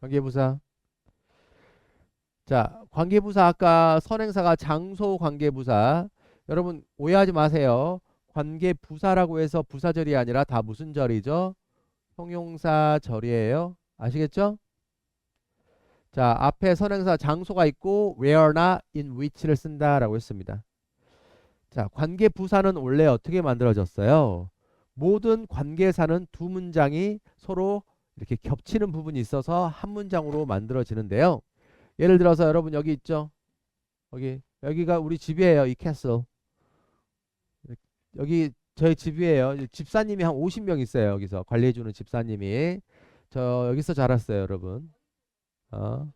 관계부사. 자, 관계부사 아까 선행사가 장소 관계부사. 여러분 오해하지 마세요. 관계부사라고 해서 부사절이 아니라 다 무슨 절이죠? 형용사절이에요. 아시겠죠? 자, 앞에 선행사 장소가 있고 where나 in which를 쓴다라고 했습니다. 자, 관계 부사는 원래 어떻게 만들어졌어요? 모든 관계사는 두 문장이 서로 이렇게 겹치는 부분이 있어서 한 문장으로 만들어지는데요. 예를 들어서 여러분 여기 있죠? 여기 여기가 우리 집이에요. 이 캐슬. 여기 저희 집이에요. 집사님이 한 50명 있어요. 여기서 관리해주는 집사님이 저 여기서 자랐어요, 여러분. 어,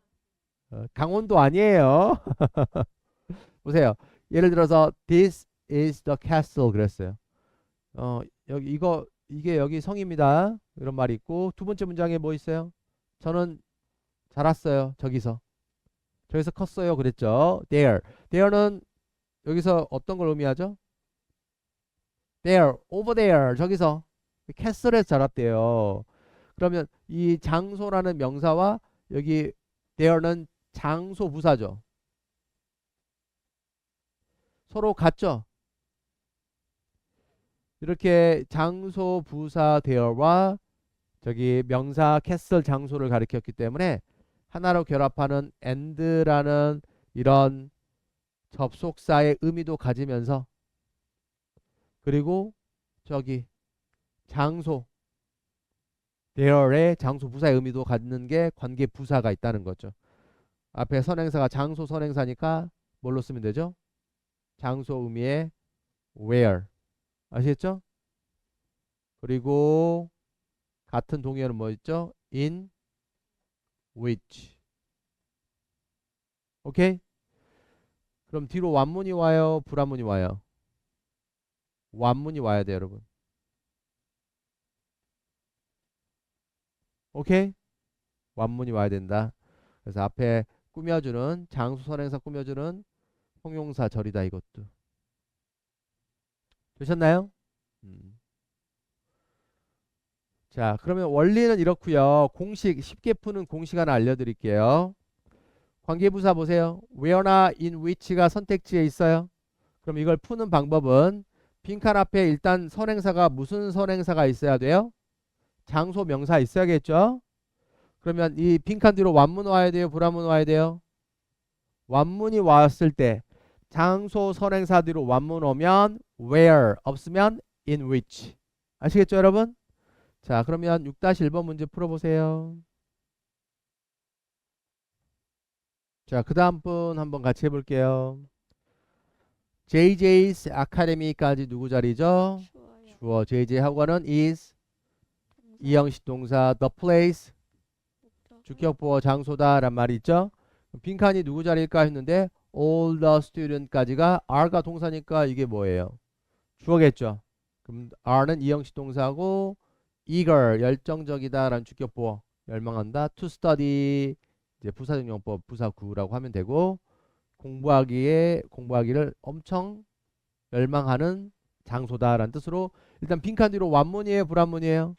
어, 강원도 아니에요. 보세요. 예를 들어서 this is the castle 그랬어요. 어, 여기 이거 이게 여기 성입니다. 이런 말이 있고 두 번째 문장에 뭐 있어요? 저는 자랐어요. 저기서. 저기서 컸어요. 그랬죠. there. there는 여기서 어떤 걸 의미하죠? there, over there. 저기서 캐슬에서 자랐대요. 그러면 이 장소라는 명사와 여기 there는 장소 부사죠. 서로 같죠? 이렇게 장소 부사 there와 저기 명사 캐슬 장소를 가리켰기 때문에 하나로 결합하는 and라는 이런 접속사의 의미도 가지면서 그리고 저기 장소 there의 장소 부사의 의미도 갖는 게 관계 부사가 있다는 거죠. 앞에 선행사가 장소 선행사니까 뭘로 쓰면 되죠? 장소 의미의 where 아시겠죠? 그리고 같은 동의어는 뭐 있죠? in which 오케이? 그럼 뒤로 완문이 와요? 불완문이 와요? 완문이 와야 돼요, 여러분. 오케이? 완문이 와야 된다. 그래서 앞에 꾸며주는 장수 선행사 꾸며주는 형용사 절이다 이것도. 되셨나요? 음. 자, 그러면 원리는 이렇고요. 공식 쉽게 푸는 공식 하나 알려드릴게요. 관계부사 보세요. where나 in which가 선택지에 있어요. 그럼 이걸 푸는 방법은 빈칸 앞에 일단 선행사가 무슨 선행사가 있어야 돼요? 장소 명사 있어야겠죠? 그러면 이 빈칸 뒤로 완문 와야 돼요? 불완문 와야 돼요? 완문이 왔을 때 장소 선행사 뒤로 완문 오면 where 없으면 in which 아시겠죠 여러분? 자 그러면 6-1번 문제 풀어보세요 자 그 다음 분 한번 같이 해볼게요 JJ's Academy까지 누구 자리죠? 좋아요. 주어 JJ 학원은 is 이형식 동사 the place 주격 보어 장소다란 말이 있죠. 빈칸이 누구 자리일까 했는데 all the student까지가 are가 동사니까 이게 뭐예요? 주어겠죠. 그럼 are는 이형식 동사고 eager 열정적이다라는 주격 보어 열망한다 to study 이제 부사적 용법 부사구라고 하면 되고 공부하기에 공부하기를 엄청 열망하는 장소다라는 뜻으로 일단 빈칸 뒤로 완문이에요 불완문이에요?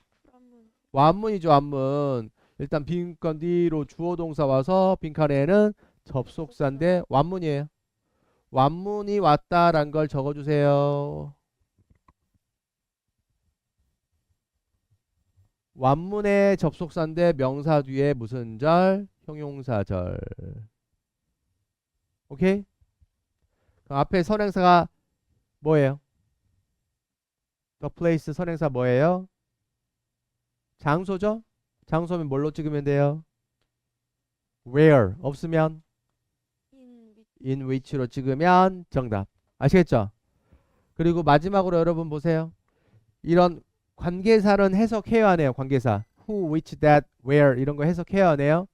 완문이죠 완문 일단 빈칸 뒤로 주어 동사 와서 빈칸에는 접속사인데 완문이에요 완문이 왔다란 걸 적어주세요 완문의 접속사인데 명사 뒤에 무슨 절? 형용사절 오케이? 앞에 선행사가 뭐예요? the place 선행사 뭐예요? 장소죠? 장소면 뭘로 찍으면 돼요? where 없으면. In which로 찍으면 정답. 아시겠죠? 그리고 마지막으로 여러분 보세요. 이런 관계사는 해석해야 하네요. 관계사. who, which, that, where 이런 거 해석해야 하네요.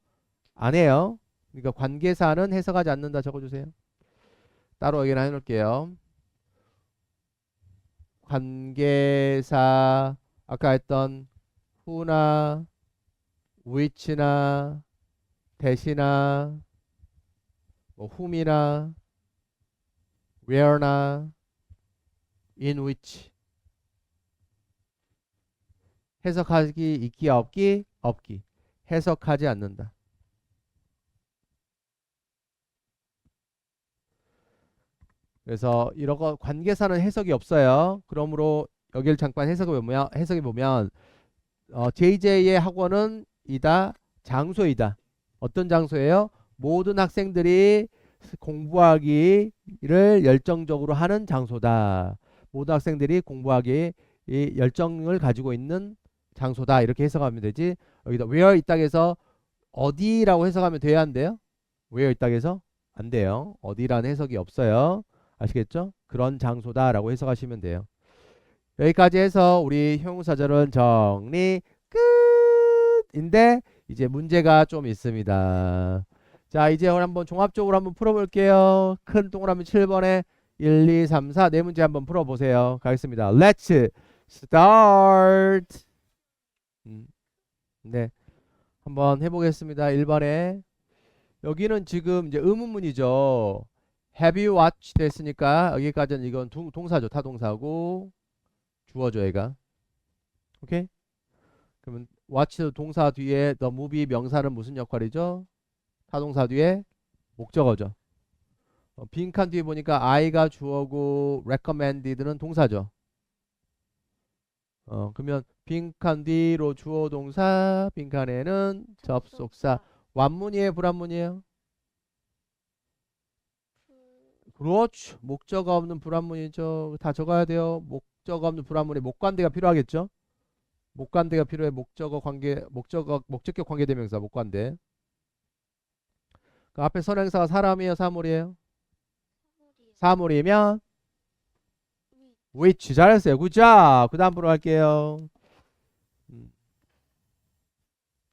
안 해요. 그러니까 관계사는 해석하지 않는다 적어주세요. 따로 확인해 놓을게요. 관계사 아까 했던 who나 which나 that이나 뭐 whom이나 where나 in which 해석하기 있기 없기 없기 해석하지 않는다. 그래서 이런 거 관계사는 해석이 없어요. 그러므로 여기를 잠깐 해석해 보면 해석해 보면 어, JJ의 학원은 이다 장소이다. 어떤 장소예요? 모든 학생들이 공부하기를 열정적으로 하는 장소다. 모든 학생들이 공부하기 이 열정을 가지고 있는 장소다. 이렇게 해석하면 되지. 여기다 where 이 땅에서 어디라고 해석하면 돼야 안 돼요? where 이 땅에서 안 돼요. 어디라는 해석이 없어요. 아시겠죠? 그런 장소다 라고 해석하시면 돼요. 여기까지 해서 우리 형용사절은 정리 끝인데 이제 문제가 좀 있습니다. 자, 이제 한번 종합적으로 한번 풀어볼게요. 큰 동그라미 7번에 1, 2, 3, 4 네 문제 한번 풀어보세요. 가겠습니다. Let's start. 음, 네, 한번 해보겠습니다. 1번에 여기는 지금 이제 의문문이죠. Have you watched 됐으니까 여기까지는 이건 동, 동사죠. 타동사고 주어죠, 얘가. 오케이? 그러면 watch 동사 뒤에 the movie 명사는 무슨 역할이죠? 타동사 뒤에 목적어죠. 어, 빈칸 뒤에 보니까 I가 주어고 recommended는 동사죠. 어, 그러면 빈칸 뒤로 주어 동사, 빈칸에는 접속사. 완문이에요, 불완문이에요? 불- 그렇죠. 목적어 없는 불완문이죠. 다 적어야 돼요. 목적어 없는 불완문에 목관대가 필요하겠죠? 목관대가 필요해. 목적어 관계, 목적어, 목적격 관계대명사, 목관대. 그 앞에 선행사가 사람이에요, 사물이에요? 사물이면 위- which 잘했어요. 굿자. 그 다음으로 할게요. 음.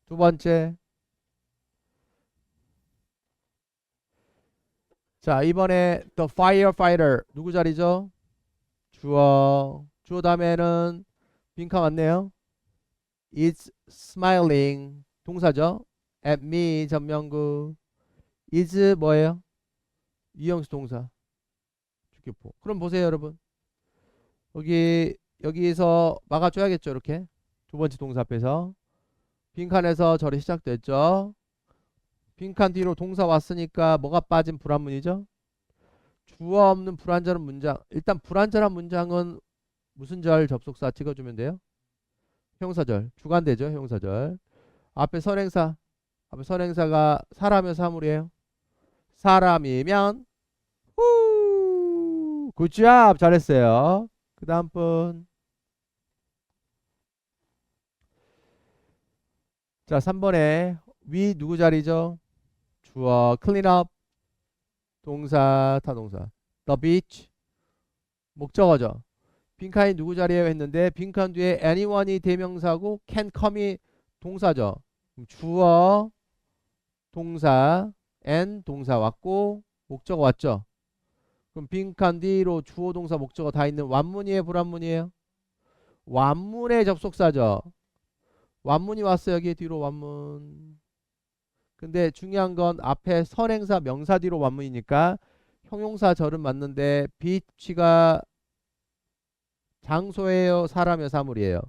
두 번째. 자, 이번에 the firefighter 누구 자리죠? 주어. 주어 다음에는 빈칸 왔네요. is smiling 동사죠. at me 전명구. Is 뭐예요? 이형수 동사. 주격포. 그럼 보세요, 여러분. 여기 여기서 막아줘야겠죠, 이렇게 두 번째 동사 앞에서 빈칸에서 절이 시작됐죠. 빈칸 뒤로 동사 왔으니까 뭐가 빠진 불완문이죠? 주어 없는 불완전한 문장. 일단 불완전한 문장은 무슨 절 접속사 찍어주면 돼요? 형사절, 주관대죠, 형사절. 앞에 선행사, 앞에 선행사가 사람의 사물이에요. 사람이면 후, 굿잡 잘했어요. 그 다음 분. 자, 3번에 위 누구 자리죠? 주어 up 동사 타동사 the beach 목적어죠. 빈칸이 누구 자리에요 했는데 빈칸 뒤에 anyone이 대명사고 can come이 동사죠. 주어 동사 and 동사 왔고 목적어 왔죠. 그럼 빈칸 뒤로 주어 동사 목적어 다 있는 완문이에요 불완문이에요? 완문의 접속사죠. 완문이 왔어요 여기 뒤로 완문. 근데 중요한 건 앞에 선행사 명사 뒤로 완문이니까 형용사 절은 맞는데 비치가 장소예요 사람이요 사물이에요?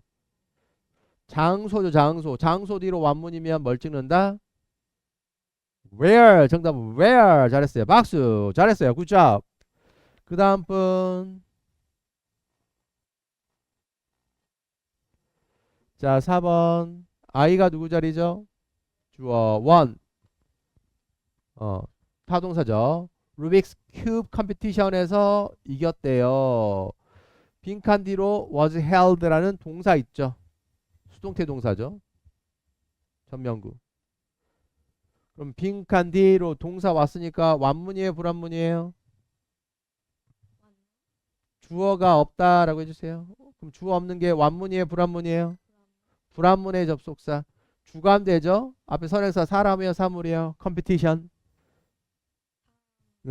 장소죠 장소. 장소 뒤로 완문이면 뭘 찍는다? Where 정답은 where 잘했어요 박수 잘했어요 굿잡 그 다음 분. 자, 4번. 아이가 누구 자리죠? 주어 원. 어, 타동사죠. 루빅스 큐브 컴피티션에서 이겼대요. 빈칸 뒤로 was held라는 동사 있죠. 수동태 동사죠. 전명구. 그럼 빈칸 뒤로 동사 왔으니까 완문이에요, 불완문이에요? 완- 주어가 없다라고 해주세요. 그럼 주어 없는 게 완문이에요, 불완문이에요? 불완문의 접속사. 주관되죠? 앞에 선행사 사람이에요, 사물이에요? 컴피티션.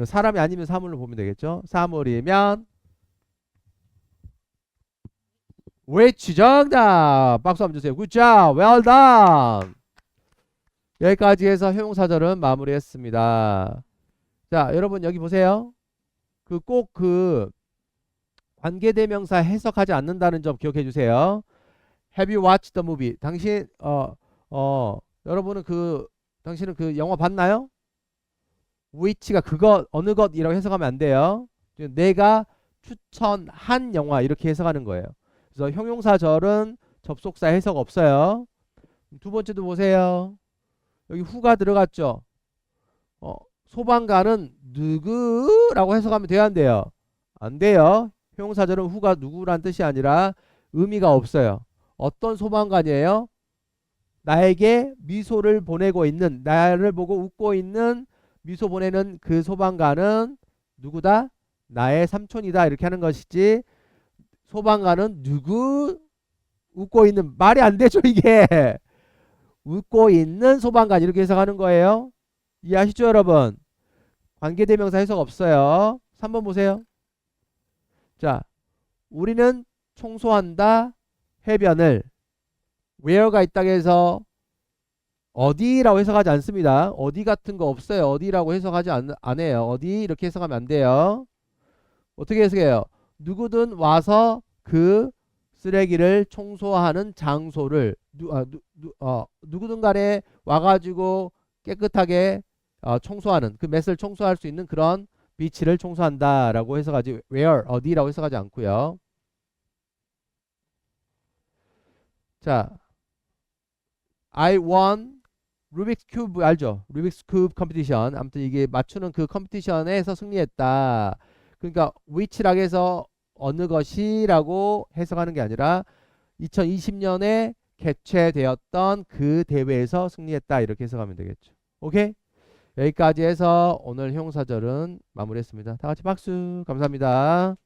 사람이 아니면 사물로 보면 되겠죠? 사물이면 which 정답. 박수 한번 주세요. Job. Well. 여기까지 해서 형용사절은 마무리했습니다. 자, 여러분 여기 보세요. 그꼭그 관계대명사 해석하지 않는다는 점 기억해 주세요. Have you watched the movie? 당신 어 어 여러분은 그 당신은 그 영화 봤나요? which가 그것 어느 것이라고 해석하면 안 돼요. 내가 추천한 영화 이렇게 해석하는 거예요. 그래서 형용사절은 접속사 해석 없어요. 두 번째도 보세요. 여기 후가 들어갔죠. 어, 소방관은 누구라고 해석하면 돼요, 안 돼요? 안 돼요. 형용사절은 후가 누구란 뜻이 아니라 의미가 없어요. 어떤 소방관이에요? 나에게 미소를 보내고 있는 나를 보고 웃고 있는 미소 보내는 그 소방관은 누구다? 나의 삼촌이다 이렇게 하는 것이지 소방관은 누구 웃고 있는 말이 안 되죠 이게 웃고 있는 소방관 이렇게 해석하는 거예요 이해하시죠 여러분 관계대명사 해석 없어요 3번 보세요 자 우리는 청소한다 해변을 where가 있다고 해서 어디라고 해석하지 않습니다. 어디 같은 거 없어요. 어디라고 해석하지 않, 안 해요. 어디 이렇게 해석하면 안 돼요. 어떻게 해석해요? 누구든 와서 그 쓰레기를 청소하는 장소를 누, 아, 누, 누, 어, 누구든 간에 와가지고 깨끗하게 어, 청소하는 그 맷을 청소할 수 있는 그런 비치를 청소한다라고 해석하지 where 어디라고 해석하지 않고요. 자, I won 루빅스 큐브 알죠? 루빅스 큐브 컴피티션. 아무튼 이게 맞추는 그 컴피티션에서 승리했다. 그러니까 which라고 해서 어느 것이라고 해석하는 게 아니라 2020년에 개최되었던 그 대회에서 승리했다. 이렇게 해석하면 되겠죠. 오케이? 여기까지 해서 오늘 형사절은 마무리했습니다. 다 같이 박수. 감사합니다.